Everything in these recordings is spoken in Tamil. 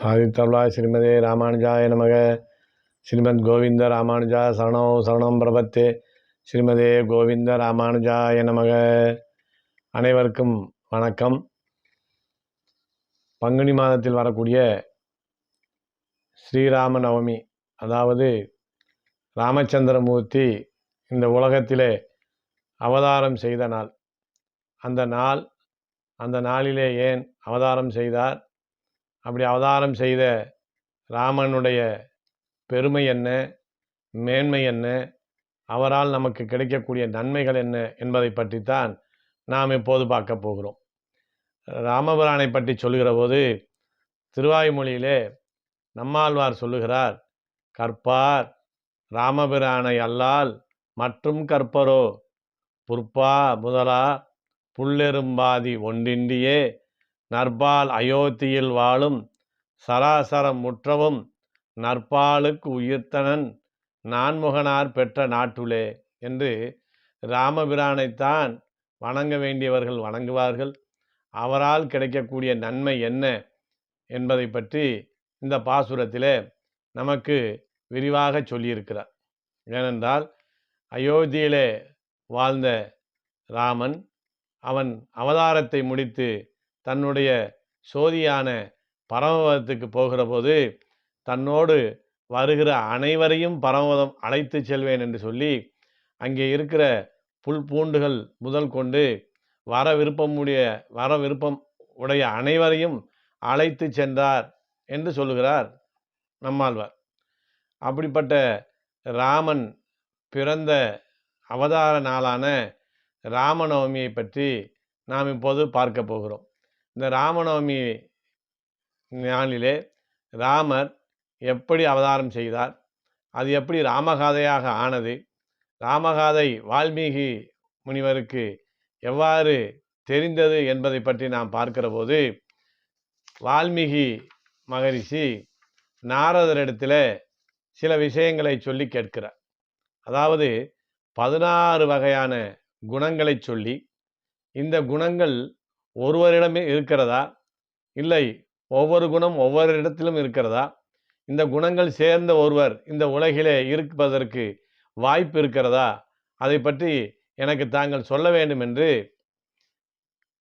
சாதித்தருளாய் ஸ்ரீமதே ராமானுஜாய நமக. ஸ்ரீமத் கோவிந்த ராமானுஜா சரணோ சரணம் பிரபத்தே. ஸ்ரீமதே கோவிந்த ராமானுஜாய நமக. அனைவருக்கும் வணக்கம். பங்குனி மாதத்தில் வரக்கூடிய ஸ்ரீராம நவமி அதாவது ராமச்சந்திரமூர்த்தி இந்த உலகத்திலே அவதாரம் செய்த நாள். அந்த நாள் அந்த நாளிலே ஏன் அவதாரம் செய்தார்? அப்படி அவதாரம் செய்த ராமனுடைய பெருமை என்ன? மேன்மை என்ன? அவரால் நமக்கு கிடைக்கக்கூடிய நன்மைகள் என்ன? என்பதை பற்றித்தான் நாம் இப்போது பார்க்க போகிறோம். ராமபுரானை பற்றி சொல்கிற போது திருவாய்மொழியிலே நம்மாழ்வார் சொல்லுகிறார் கற்பார் ராமபிரானை அல்லால் மற்றும் கற்பரோ? புற்பா முதலா புல்லெரும்பாதி ஒன்றின்றியே நற்பால் அயோத்தியில் வாழும் சராசரம் முற்றவும் நற்பாலுக்கு உயிர்த்தனன் நான்முகனார் பெற்ற நாட்டுலே என்று ராமபிரானைத்தான் வணங்க வேண்டியவர்கள் வணங்குவார்கள். அவரால் கிடைக்கக்கூடிய நன்மை என்ன என்பதை பற்றி இந்த பாசுரத்திலே நமக்கு விரிவாக சொல்லியிருக்கிறார். ஏனென்றால் அயோத்தியிலே வாழ்ந்த ராமன் அவன் அவதாரத்தை முடித்து தன்னுடைய சோதியான பரமபதத்துக்கு போகிற போது தன்னோடு வருகிற அனைவரையும் பரமபதம் அழைத்து செல்வேன் என்று சொல்லி அங்கே இருக்கிற புல் பூண்டுகள் முதல் கொண்டு வர விருப்பமுடைய வர விருப்பம் உடைய அனைவரையும் அழைத்து சென்றார் என்று சொல்லுகிறார் நம்மாழ்வார். அப்படிப்பட்ட ராமன் பிறந்த அவதார நாளான ராமநவமியை பற்றி நாம் இப்போது பார்க்க போகிறோம். இந்த ராமநவமி நாளிலே ராமர் எப்படி அவதாரம் செய்தார் அது எப்படி ராமகாதையாக ஆனது ராமகாதை வால்மீகி முனிவருக்கு எவ்வாறு தெரிந்தது என்பதை பற்றி நாம் பார்க்கிற போது வால்மீகி மகரிஷி நாரதரிடத்தில் சில விஷயங்களை சொல்லி கேட்கிறார். அதாவது பதினாறு வகையான குணங்களை சொல்லி இந்த குணங்கள் ஒருவரிடமே இருக்கிறதா? இல்லை. ஒவ்வொரு குணம் ஒவ்வொரு இடத்திலும் இருக்கிறதா? இந்த குணங்கள் சேர்ந்த ஒருவர் இந்த உலகிலே இருப்பதற்கு வாய்ப்பு இருக்கிறதா? அதை பற்றி எனக்கு தாங்கள் சொல்ல வேண்டும் என்று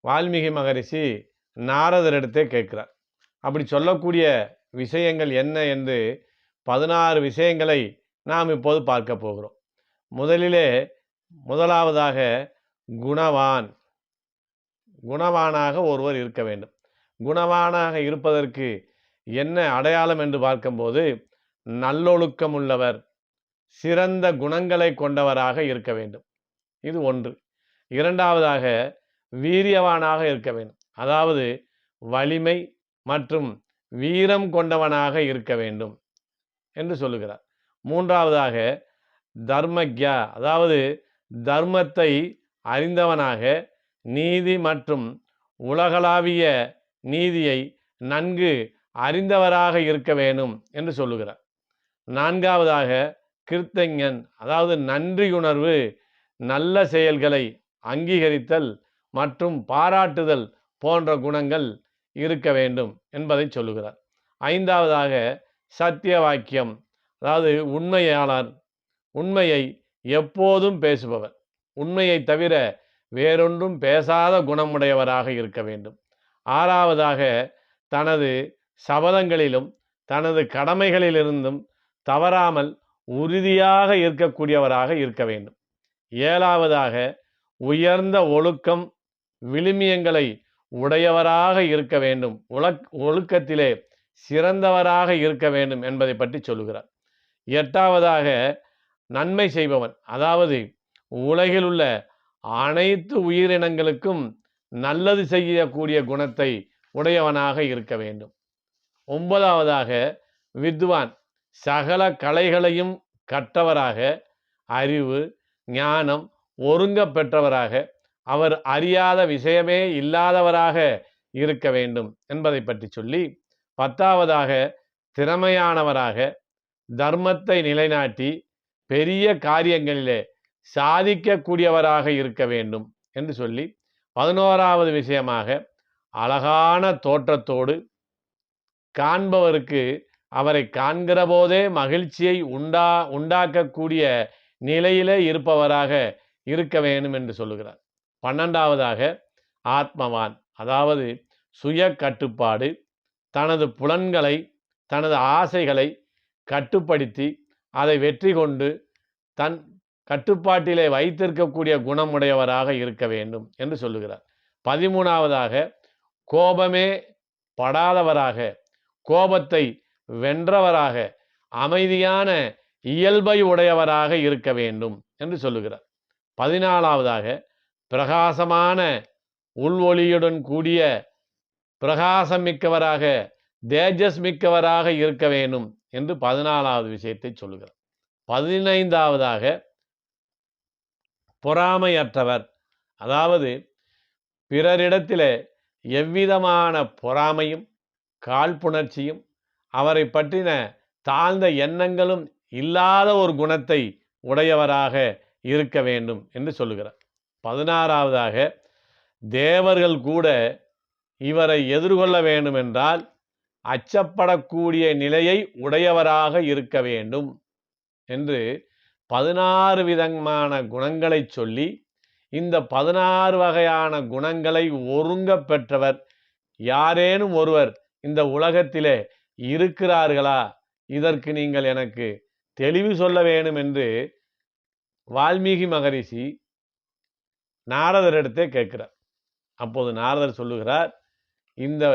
வால்மீகி மகரிஷி நாரதரிடத்தே கேட்கிறார். அப்படி சொல்லக்கூடிய விஷயங்கள் என்ன என்று பதினாறு விஷயங்களை நாம் இப்போது பார்க்க போகிறோம். முதலிலே முதலாவதாக குணவான். குணவானாக ஒருவர் இருக்க வேண்டும். குணவானாக இருப்பதற்கு என்ன அடையாளம் என்று பார்க்கும்போது நல்லொழுக்கம் உள்ளவர் சிறந்த குணங்களை கொண்டவராக இருக்க வேண்டும். இது ஒன்று. இரண்டாவதாக வீரியவானாக இருக்க வேண்டும். அதாவது வலிமை மற்றும் வீரம் கொண்டவனாக இருக்க வேண்டும் என்று சொல்லுகிறார். மூன்றாவதாக தர்மக்யா அதாவது தர்மத்தை அறிந்தவனாக நீதி மற்றும் உலகளாவிய நீதியை நன்கு அறிந்தவராக இருக்க வேணும் என்று சொல்லுகிறார். நான்காவதாக கிருத்தஞன் அதாவது நன்றியுணர்வு நல்ல செயல்களை அங்கீகரித்தல் மற்றும் பாராட்டுதல் போன்ற குணங்கள் இருக்க வேண்டும் என்பதை சொல்லுகிறார். ஐந்தாவதாக சத்திய வாக்கியம் அதாவது உண்மையாளர் உண்மையை எப்போதும் பேசுபவர். உண்மையை தவிர வேறொன்றும் பேசாத குணமுடையவராக இருக்க வேண்டும். ஆறாவதாக தனது சபதங்களிலும் தனது கடமைகளிலிருந்தும் தவறாமல் உறுதியாக இருக்கக்கூடியவராக இருக்க வேண்டும். ஏழாவதாக உயர்ந்த ஒழுக்கம் விழுமியங்களை உடையவராக இருக்க வேண்டும். உலக் ஒழுக்கத்திலே சிறந்தவராக இருக்க வேண்டும் என்பதை பற்றி சொல்லுகிறார். எட்டாவதாக நன்மை செய்பவன் அதாவது உலகில் உள்ள அனைத்து உயிரினங்களுக்கும் நல்லது செய்யக்கூடிய குணத்தை உடையவனாக இருக்க வேண்டும். ஒன்பதாவதாக வித்வான் சகல கலைகளையும் கற்றவராக அறிவு ஞானம் ஒருங்க பெற்றவராக அவர் அறியாத விஷயமே இல்லாதவராக இருக்க வேண்டும் என்பதை பற்றி சொல்லி பத்தாவதாக திறமையானவராக தர்மத்தை நிலைநாட்டி பெரிய காரியங்களிலே சாதிக்கக்கூடியவராக இருக்க வேண்டும் என்று சொல்லி பதினோராவது விஷயமாக அழகான தோற்றத்தோடு காண்பவருக்கு அவரை காண்கிற போதே மகிழ்ச்சியை உண்டா உண்டாக்கக்கூடிய நிலையிலே இருப்பவராக இருக்க வேண்டும் என்று சொல்லுகிறார். பன்னெண்டாவதாக ஆத்மவான் அதாவது சுய கட்டுப்பாடு தனது புலன்களை தனது ஆசைகளை கட்டுப்படுத்தி அதை வெற்றி கொண்டு தன் கட்டுப்பாட்டிலே வைத்திருக்கக்கூடிய குணமுடையவராக இருக்க வேண்டும் என்று சொல்லுகிறார். பதிமூணாவதாக கோபமே படாதவராக கோபத்தை வென்றவராக அமைதியான இயல்பை உடையவராக இருக்க வேண்டும் என்று சொல்லுகிறார். பதினாலாவதாக பிரகாசமான உள்வொளியுடன் கூடிய பிரகாசம் மிக்கவராக தேஜஸ் மிக்கவராக இருக்க வேண்டும் என்று பதினாலாவது விஷயத்தை சொல்லுகிறார். பதினைந்தாவதாக பொறாமையற்றவர். அதாவது பிறரிடத்திலே எவ்விதமான பொறாமையும் காழ்ப்புணர்ச்சியும் அவரை பற்றின தாழ்ந்த எண்ணங்களும் இல்லாத ஒரு குணத்தை உடையவராக இருக்க வேண்டும் என்று சொல்லுகிறார். பதினாறாவதாக தேவர்கள் கூட இவரை எதிர்கொள்ள வேண்டும் என்றால் அச்சப்படக்கூடிய நிலையை உடையவராக இருக்க வேண்டும் என்று பதினாறு விதமான குணங்களை சொல்லி இந்த பதினாறு வகையான குணங்களை ஒருங்க பெற்றவர் யாரேனும் ஒருவர் இந்த உலகத்திலே இருக்கிறார்களா? இதற்கு நீங்கள் எனக்கு தெளிவு சொல்ல வேண்டும் என்று வால்மீகி மகரிஷி நாரதரிடத்தே கேட்கிறார். அப்போது நாரதர் சொல்லுகிறார் இந்த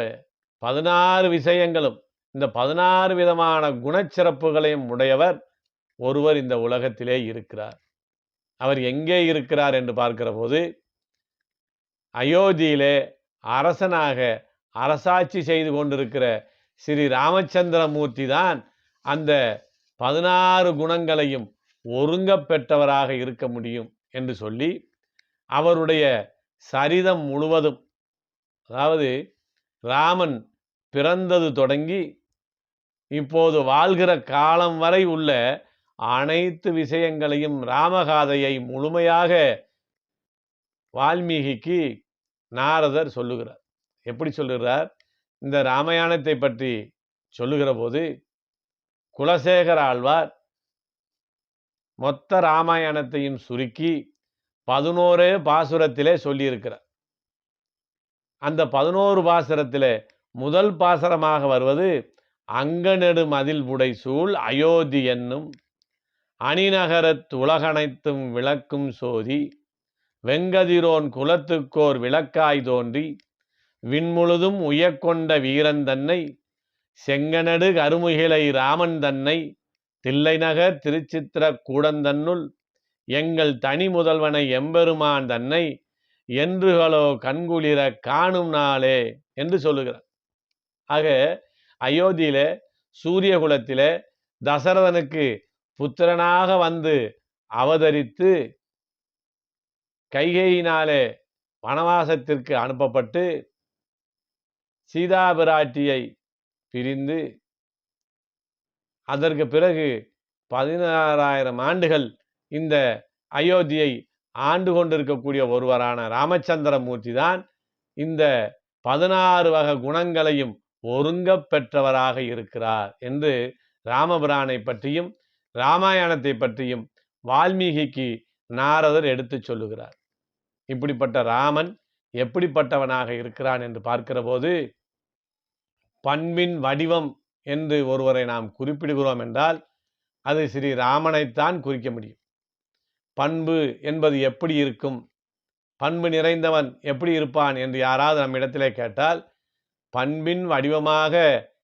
பதினாறு விஷயங்களும் இந்த பதினாறு விதமான குணச்சிறப்புகளையும் உடையவர் ஒருவர் இந்த உலகத்திலே இருக்கிறார். அவர் எங்கே இருக்கிறார் என்று பார்க்கிற போது அயோத்தியிலே அரசனாக அரசாட்சி செய்து கொண்டிருக்கிற ஸ்ரீ ராமச்சந்திரமூர்த்தி தான் அந்த பதினாறு குணங்களையும் ஒருங்க பெற்றவராக இருக்க முடியும் என்று சொல்லி அவருடைய சரிதம் முழுவதும் அதாவது ராமன் பிறந்தது தொடங்கி இப்போது வாழ்கிற காலம் வரை உள்ள அனைத்து விஷயங்களையும் ராமகாதையை முழுமையாக வால்மீகிக்கு நாரதர் சொல்லுகிறார். எப்படி சொல்லுகிறார்? இந்த ராமாயணத்தை பற்றி சொல்லுகிற போது குலசேகர ஆழ்வார் மொத்த ராமாயணத்தையும் சுருக்கி பதினோரே பாசுரத்திலே சொல்லியிருக்கிறார். அந்த பதினோரு பாசுரத்தில் முதல் பாசரமாக வருவது அங்கநெடு மதில் புடை சூழ் அயோத்தி என்னும் அணிநகரத் உலகனைத்தும் விளக்கும் சோதி வெங்கதிரோன் குலத்துக்கோர் விளக்காய் தோன்றி விண்முழுதும் உயக்கொண்ட வீரன் தன்னை செங்கனடு கருமுகிலை ராமன் தன்னை தில்லைநகர் திருச்சித்திர கூடந்தன்னுள் எங்கள் தனி முதல்வனை எம்பெருமான் தன்னை என்றுகளோ கண்குளிர காணும் நாளே என்று சொல்லுகிறார். ஆக அயோத்தியில சூரியகுலத்தில தசரதனுக்கு புத்திரனாக வந்து அவதரித்து கைகையினாலே வனவாசத்திற்கு அனுப்பப்பட்டு சீதா பிராட்டியை பிரிந்து அதற்கு பிறகு பதினாறாயிரம் ஆண்டுகள் இந்த அயோத்தியை ஆண்டு கொண்டிருக்கக்கூடிய ஒருவரான ராமச்சந்திரமூர்த்தி தான் இந்த பதினாறு வகை குணங்களையும் ஒருங்க பெற்றவராக இருக்கிறார் என்று ராமபிரானை பற்றியும் ராமாயணத்தை பற்றியும் வால்மீகிக்கு நாரதர் எடுத்துச் சொல்லுகிறார். இப்படிப்பட்ட ராமன் எப்படிப்பட்டவனாக இருக்கிறான் என்று பார்க்கிற போது பண்பின் வடிவம் என்று ஒருவரை நாம் குறிப்பிடுகிறோம் என்றால் அது ஸ்ரீ ராமனைத்தான் குறிக்க முடியும். பண்பு என்பது எப்படி இருக்கும்? பண்பு நிறைந்தவன் எப்படி இருப்பான் என்று யாராவது நம் இடத்திலே கேட்டால் பண்பின் வடிவமாக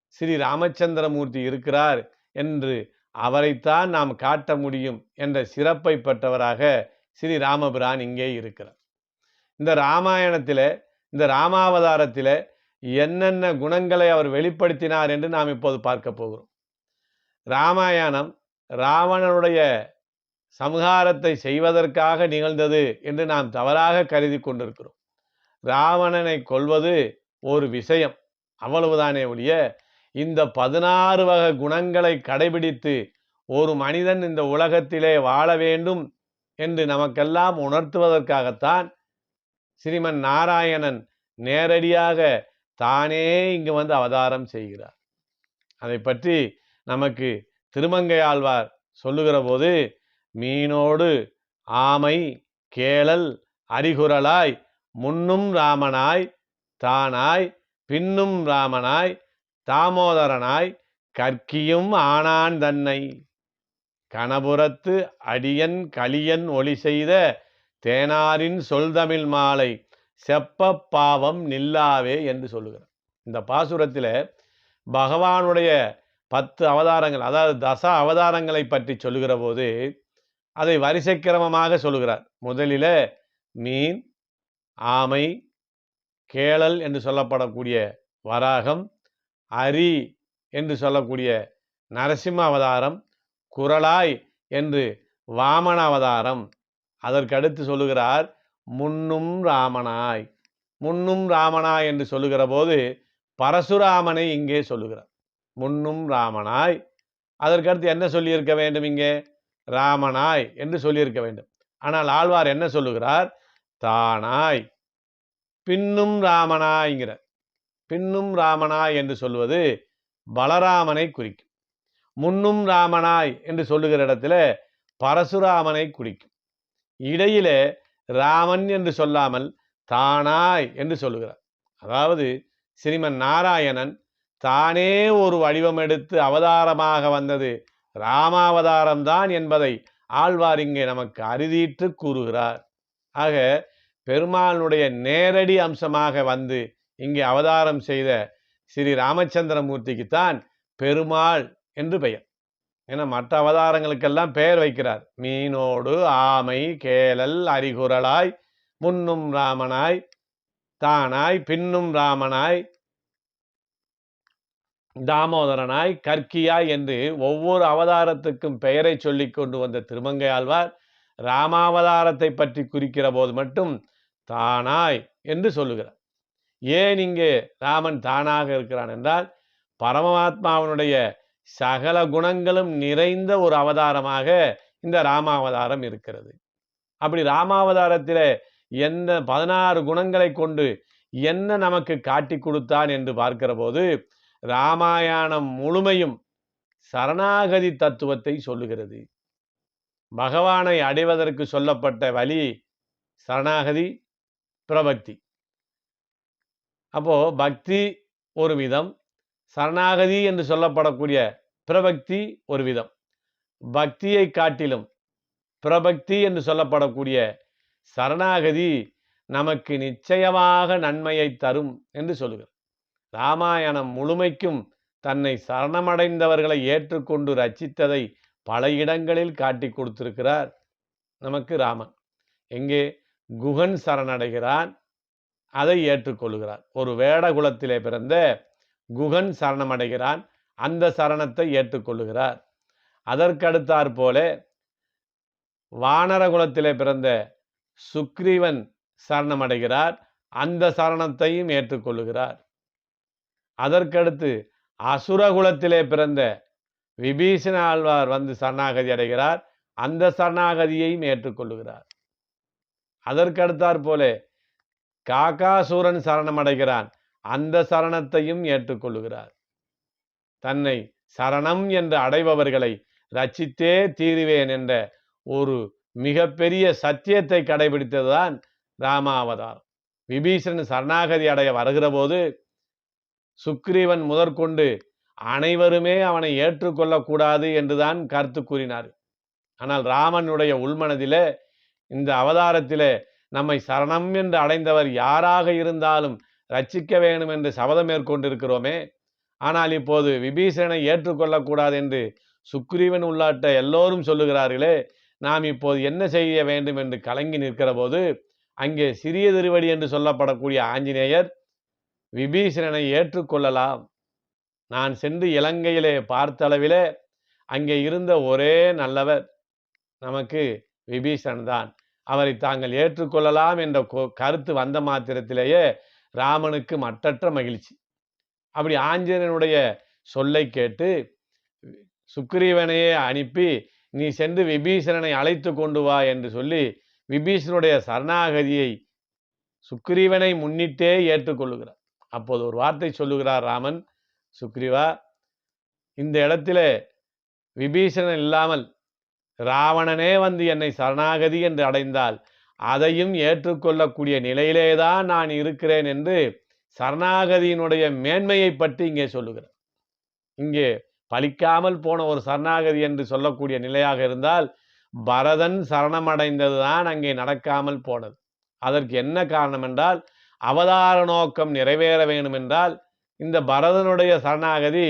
ஸ்ரீ ராமச்சந்திரமூர்த்தி இருக்கிறார் என்று அவரைத்தான் நாம் காட்ட முடியும் என்ற சிறப்பை பெற்றவராக ஸ்ரீ ராமபிரான் இங்கே இருக்கிறார். இந்த ராமாயணத்தில் இந்த ராமாவதாரத்தில் என்னென்ன குணங்களை அவர் வெளிப்படுத்தினார் என்று நாம் இப்போது பார்க்க போகிறோம். ராமாயணம் ராவணனுடைய சம்ஹாரத்தை செய்வதற்காக நிகழ்ந்தது என்று நாம் தவறாக கருதி கொண்டிருக்கிறோம். ராவணனை கொல்வது ஒரு விஷயம் அவ்வளவுதானே ஒழிய இந்த பதினாறு வகை குணங்களை கடைபிடித்து ஒரு மனிதன் இந்த உலகத்திலே வாழ வேண்டும் என்று நமக்கெல்லாம் உணர்த்துவதற்காகத்தான் ஸ்ரீமன் நாராயணன் நேரடியாக தானே இங்கு வந்து அவதாரம் செய்கிறார். அதை பற்றி நமக்கு திருமங்கை ஆழ்வார் சொல்லுகிற போது மீனோடு ஆமை கேளல் அறிகுறலாய் முன்னும் ராமனாய் தானாய் பின்னும் ராமனாய் தாமோதரனாய் கற்கியும் ஆனான் தன்னை. கணபுரத்து அடியன் களியன் ஒளி செய்த தேனாரின் சொல்தமிழ் மாலை செப்ப பாவம் நில்லாவே என்று சொல்லுகிறார். இந்த பாசுரத்தில் பகவானுடைய பத்து அவதாரங்கள் அதாவது தச அவதாரங்களை பற்றி சொல்லுகிற போது அதை வரிசைக்கிரமமாக சொல்லுகிறார். முதலில் மீன் ஆமை கேளல் என்று சொல்லப்படக்கூடிய வராகம் அரி என்று சொல்லக்கூடிய நரசிம்ம அவதாரம் குரலாய் என்று வாமன அவதாரம் அதற்கடுத்து சொல்லுகிறார் முன்னும் ராமனாய். முன்னும் ராமனாய் என்று சொல்லுகிற போது பரசுராமனை இங்கே சொல்லுகிறார். முன்னும் ராமனாய். அதற்கடுத்து என்ன சொல்லியிருக்க வேண்டும் இங்கே? ராமனாய் என்று சொல்லியிருக்க வேண்டும். ஆனால் ஆழ்வார் என்ன சொல்லுகிறார்? தானாய். பின்னும் ராமனாய்ங்கிற பின்னும் ராமனாய் என்று சொல்வது பலராமனை குறிக்கும். முன்னும் ராமனாய் என்று சொல்லுகிற இடத்துல பரசுராமனை குறிக்கும். இடையிலே ராமன் என்று சொல்லாமல் தானாய் என்று சொல்லுகிறார். அதாவது ஸ்ரீமன் நாராயணன் தானே ஒரு வடிவம் எடுத்து அவதாரமாக வந்தது. ராமாவதாரம்தான் என்பதை ஆழ்வார் இங்கே நமக்கு அறுதியிட்டு கூறுகிறார். ஆக பெருமாளுடைய நேரடி அம்சமாக வந்து இங்கே அவதாரம் செய்த ஸ்ரீ ராமச்சந்திரமூர்த்திக்குத்தான் பெருமாள் என்று பெயர். ஏன்னா மற்ற அவதாரங்களுக்கெல்லாம் பெயர் வைக்கிறார். மீனோடு ஆமை கேளல் அறிகுரலாய் முன்னும் ராமனாய் தானாய் பின்னும் ராமனாய் தாமோதரனாய் கற்கியாய் என்று ஒவ்வொரு அவதாரத்துக்கும் பெயரை சொல்லி கொண்டு வந்த திருமங்கை ஆழ்வார் ராமாவதாரத்தை பற்றி குறிக்கிற போது மட்டும் தானாய் என்று சொல்லுகிறார். ஏன் இங்கே ராமன் தானாக இருக்கிறான் என்றால் பரமாத்மாவனுடைய சகல குணங்களும் நிறைந்த ஒரு அவதாரமாக இந்த ராமாவதாரம் இருக்கிறது. அப்படி ராமாவதாரத்தில் எந்த பதினாறு குணங்களை கொண்டு என்ன நமக்கு காட்டி கொடுத்தான் என்று பார்க்கிற போது ராமாயணம் முழுமையும் சரணாகதி தத்துவத்தை சொல்லுகிறது. பகவானை அடைவதற்கு சொல்லப்பட்ட வழி சரணாகதி பிரபக்தி. அப்போது பக்தி ஒரு விதம் சரணாகதி என்று சொல்லப்படக்கூடிய பிரபக்தி ஒரு விதம். பக்தியை காட்டிலும் பிரபக்தி என்று சொல்லப்படக்கூடிய சரணாகதி நமக்கு நிச்சயமாக நன்மையை தரும் என்று சொல்லுகிறார் ராமாயணம் முழுமைக்கும் தன்னை சரணமடைந்தவர்களை ஏற்றுக்கொண்டு ரச்சித்ததை பல இடங்களில் காட்டி கொடுத்திருக்கிறார் நமக்கு ராமன். எங்கே குகன் சரணடைகிறான் அதை ஏற்றுக்கொள்கிறார் ஒரு வேடகுலத்திலே பிறந்த குகன் சரணமடைகிறான். அந்த சரணத்தை ஏற்றுக்கொள்கிறார் அதற்கடுத்தாற் போல வானரகுலத்திலே பிறந்த சுக்ரீவன் சரணமடைகிறார். அந்த சரணத்தையும் ஏற்றுக்கொள்கிறார் அதற்கடுத்து அசுரகுலத்திலே பிறந்த விபீஷண ஆழ்வார் வந்து சரணாகதி அடைகிறார். அந்த சரணாகதியையும் ஏற்றுக்கொள்கிறார் அதற்கடுத்தாற் போல காக்காசூரன் சரணமடைகிறான். அந்த சரணத்தையும் ஏற்றுக்கொள்ளுகிறார். தன்னை சரணம் என்று அடைபவர்களை ரச்சித்தே தீருவேன் என்ற ஒரு மிகப்பெரிய சத்தியத்தை கடைபிடித்ததுதான் ராமாவதாரம். விபீஷணன் சரணாகதி அடைய வருகிற போது சுக்ரீவன் முதற்கொண்டு அனைவருமே அவனை ஏற்றுக்கொள்ளக்கூடாது என்றுதான் கருத்து கூறினார். ஆனால் ராமனுடைய உள்மனதிலே இந்த அவதாரத்திலே நம்மை சரணம் என்று அடைந்தவர் யாராக இருந்தாலும் ரட்சிக்க வேணும் என்று சபதம் மேற்கொண்டிருக்கிறோமே. ஆனால் இப்போது விபீஷனை ஏற்றுக்கொள்ளக்கூடாது என்று சுக்ரீவன் உள்ளாட்ட எல்லோரும் சொல்லுகிறார்களே நாம் இப்போது என்ன செய்ய வேண்டும் என்று கலங்கி நிற்கிற போது அங்கே சிறிய திருவடி என்று சொல்லப்படக்கூடிய ஆஞ்சநேயர் விபீஷணனை ஏற்றுக்கொள்ளலாம். நான் சென்று இலங்கையிலே பார்த்தளவிலே அங்கே இருந்த ஒரே நல்லவர். நமக்கு விபீஷன் தான். அவரை தாங்கள் ஏற்றுக்கொள்ளலாம் என்ற கருத்து வந்த மாத்திரத்திலேயே ராமனுக்கு மட்டற்ற மகிழ்ச்சி. அப்படி ஆஞ்சநேயனுடைய சொல்லை கேட்டு சுக்ரீவனையே அனுப்பி நீ சென்று விபீஷணனை அழைத்து கொண்டு வா என்று சொல்லி விபீஷனுடைய சரணாகதியை சுக்ரீவனை முன்னிட்டே ஏற்றுக்கொள்ளுகிறார். அப்போது ஒரு வார்த்தை சொல்லுகிறார் ராமன் சுக்ரீவா இந்த இடத்துல விபீஷணன் இல்லாமல் ராவணனே வந்து என்னை சரணாகதி என்று அடைந்தால் அதையும் ஏற்றுக்கொள்ளக்கூடிய நிலையிலே தான் நான் இருக்கிறேன் என்று சரணாகதியினுடைய மேன்மையை பற்றி இங்கே சொல்லுகிறார். இங்கே பலிக்காமல் போன ஒரு சரணாகதி என்று சொல்லக்கூடிய நிலையாக இருந்தால் பரதன் சரணமடைந்ததுதான் அங்கே நடக்காமல் போனது. அதற்கு என்ன காரணம் என்றால் அவதார நோக்கம் நிறைவேற வேண்டும் என்றால் இந்த பரதனுடைய சரணாகதி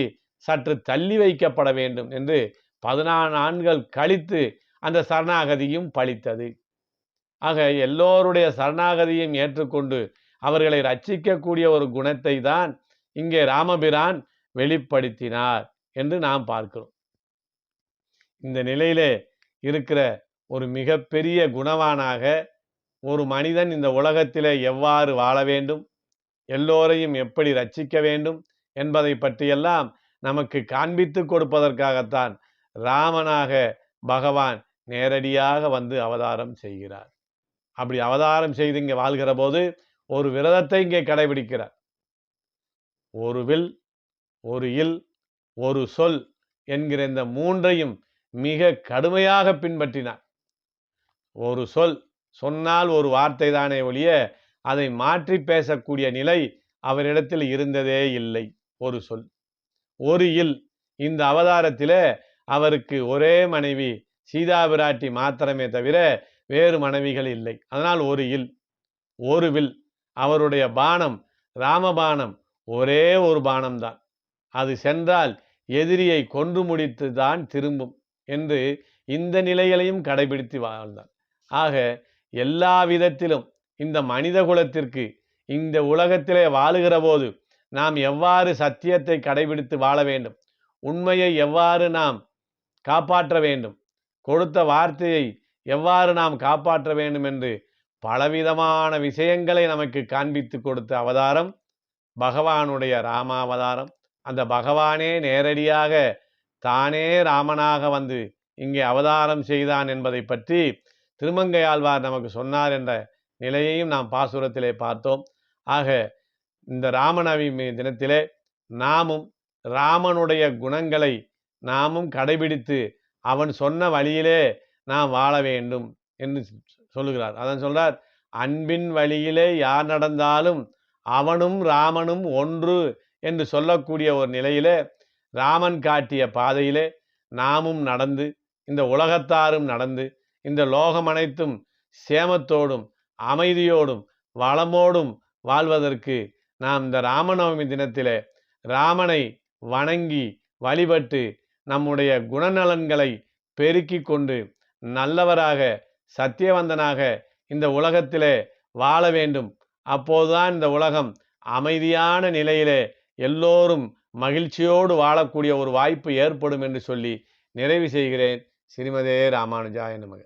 சற்று தள்ளி வைக்கப்பட வேண்டும் என்று பதினான்கு ஆண்கள் கழித்து அந்த சரணாகதியும் பழித்தது ஆக எல்லோருடைய சரணாகதியும் ஏற்றுக்கொண்டு அவர்களை ரட்சிக்கக்கூடிய ஒரு குணத்தை தான் இங்கே ராமபிரான் வெளிப்படுத்தினார் என்று நாம் பார்க்கிறோம். இந்த நிலையிலே இருக்கிற ஒரு மிகப்பெரிய குணவானாக ஒரு மனிதன் இந்த உலகத்திலே எவ்வாறு வாழ வேண்டும் எல்லோரையும் எப்படி ரட்சிக்க வேண்டும் என்பதை பற்றியெல்லாம் நமக்கு காண்பித்து கொடுப்பதற்காகத்தான் ராமனாக பகவான் நேரடியாக வந்து அவதாரம் செய்கிறார். அப்படி அவதாரம் செய்து இங்கே வாழ்கிற போது ஒரு விரதத்தை இங்கே கடைபிடிக்கிறார். ஒரு வில் ஒரு இல் ஒரு சொல் என்கிற இந்த மூன்றையும் மிக கடுமையாக பின்பற்றினார். ஒரு சொல் சொன்னால் ஒரு வார்த்தை தானே ஒழிய அதை மாற்றி பேசக்கூடிய நிலை அவரிடத்தில் இருந்ததே இல்லை. ஒரு சொல். ஒரு இல் இந்த அவதாரத்தில் அவருக்கு ஒரே மனைவி சீதா பிராட்டி மாத்திரமே தவிர வேறு மனைவிகள் இல்லை. அதனால் ஒரு இல் ஒரு வில். அவருடைய பானம் ராமபானம் ஒரே ஒரு பானம்தான். அது சென்றால் எதிரியை கொன்று முடித்து தான் திரும்பும் என்று இந்த நிலைகளையும் கடைபிடித்து வாழ்ந்தார் ஆக எல்லா விதத்திலும் இந்த மனித குலத்திற்கு இந்த உலகத்திலே வாழுகிற போது நாம் எவ்வாறு சத்தியத்தை கடைபிடித்து வாழ வேண்டும்? உண்மையை எவ்வாறு நாம் காப்பாற்ற வேண்டும். கொடுத்த வார்த்தையை எவ்வாறு நாம் காப்பாற்ற வேண்டும் என்று பலவிதமான விஷயங்களை நமக்கு காண்பித்து கொடுத்த அவதாரம் பகவானுடைய ராமாவதாரம். அந்த பகவானே நேரடியாக தானே ராமனாக வந்து இங்கே அவதாரம் செய்தான் என்பதை பற்றி திருமங்கையாழ்வார் நமக்கு சொன்னார் என்ற நிலையையும் நாம் பாசுரத்திலே பார்த்தோம். ஆக இந்த ராமநவமி தினத்திலே நாமும் ராமனுடைய குணங்களை நாமும் கடைபிடித்து அவன் சொன்ன வழியிலே நாம் வாழ வேண்டும் என்று சொல்லுகிறார். அதான் சொல்றார் அன்பின் வழியிலே யார் நடந்தாலும் அவனும் ராமனும் ஒன்று என்று சொல்லக்கூடிய ஒரு நிலையிலே ராமன் காட்டிய பாதையிலே நாமும் நடந்து இந்த உலகத்தாரும் நடந்து இந்த லோகம் அனைத்தும் சேமத்தோடும் அமைதியோடும் வளமோடும் வாழ்வதற்கு நாம் இந்த ராமநவமி தினத்திலே ராமனை வணங்கி வழிபட்டு நம்முடைய குணநலன்களை பெருக்கி கொண்டு நல்லவராக சத்தியவந்தனாக இந்த உலகத்திலே வாழ வேண்டும். அப்போதுதான் இந்த உலகம் அமைதியான நிலையிலே எல்லோரும் மகிழ்ச்சியோடு வாழக்கூடிய ஒரு வாய்ப்பு ஏற்படும் என்று சொல்லி நிறைவு செய்கிறேன். ஸ்ரீமதே ராமானுஜாய நமக.